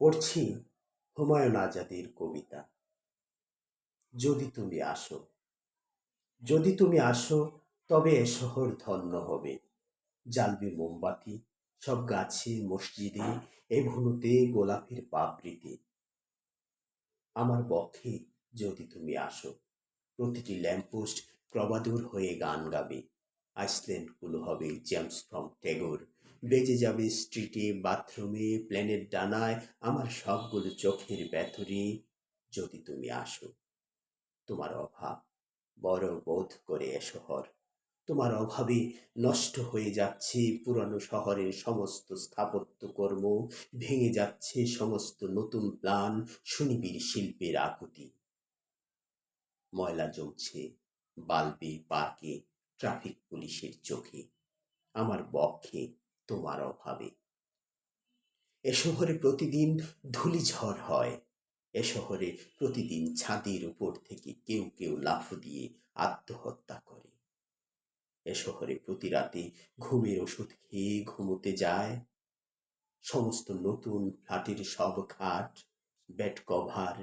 পড়ছি হুমায়ুন আজাদের কবিতা। যদি তুমি আসো, যদি তুমি আসো, তবে এ শহর ধন্য হবে। জ্বালবে মোমবাতি, সব গাছে, মসজিদে, এ ভুনুতে গোলাপের পাপড়িতে আমার বক্ষে যদি তুমি আসো, প্রতিটি ল্যাম্পপোস্ট প্রবাদুর হয়ে গান গাবে। আইসল্যান্ডগুলো হবে জেমস ফ্রম টেগোর বেজে যাবে স্ট্রিটে বাথরুমে প্লেনের ডানায়, আমার সবগুলো চোখের ব্যথরে। যদি তুমি আসো, তোমার অভাব বড় বোধ করে এ শহর তোমার অভাবে নষ্ট হয়ে যাচ্ছে পুরানো শহরের সমস্ত স্থাপত্য কর্ম, ভেঙে যাচ্ছে সমস্ত নতুন প্ল্যান সুনিবিড় শিল্পের আকুতি। ময়লা জমছে বালবে, পার্কে ট্রাফিক পুলিশের চোখে। আমার বক্ষে তোমার অভাবে এ শহরে প্রতিদিন ধূলিঝড় হয়। এ শহরে প্রতিদিন ছাদের উপর থেকে কেউ কেউ লাফ দিয়ে আত্মহত্যা করে। এ শহরে প্রতি রাতে ঘুমের ওষুধ খেয়ে ঘুমোতে যায়। সমস্ত নতুন ফ্ল্যাটের সব খাট, বেড কভার,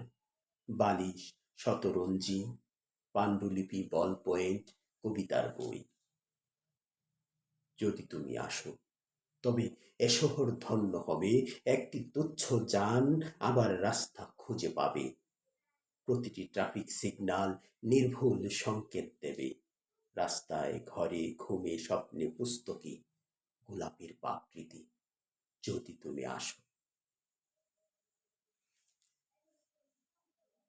বালিশ, শতরঞ্জি, পাণ্ডুলিপি, বল পয়েন্ট, কবিতার বই। যদি তুমি আসো তবে এ শহর ধন্য হবে, একটি তুচ্ছ যান আবার রাস্তা খুঁজে পাবে। প্রতিটি ট্রাফিক সিগনাল নির্ভুল সংকেত দেবে। রাস্তায় ঘরে ঘুমে স্বপ্নে পুস্তকে গোলাপের পাকৃতি যদি তুমি আসো।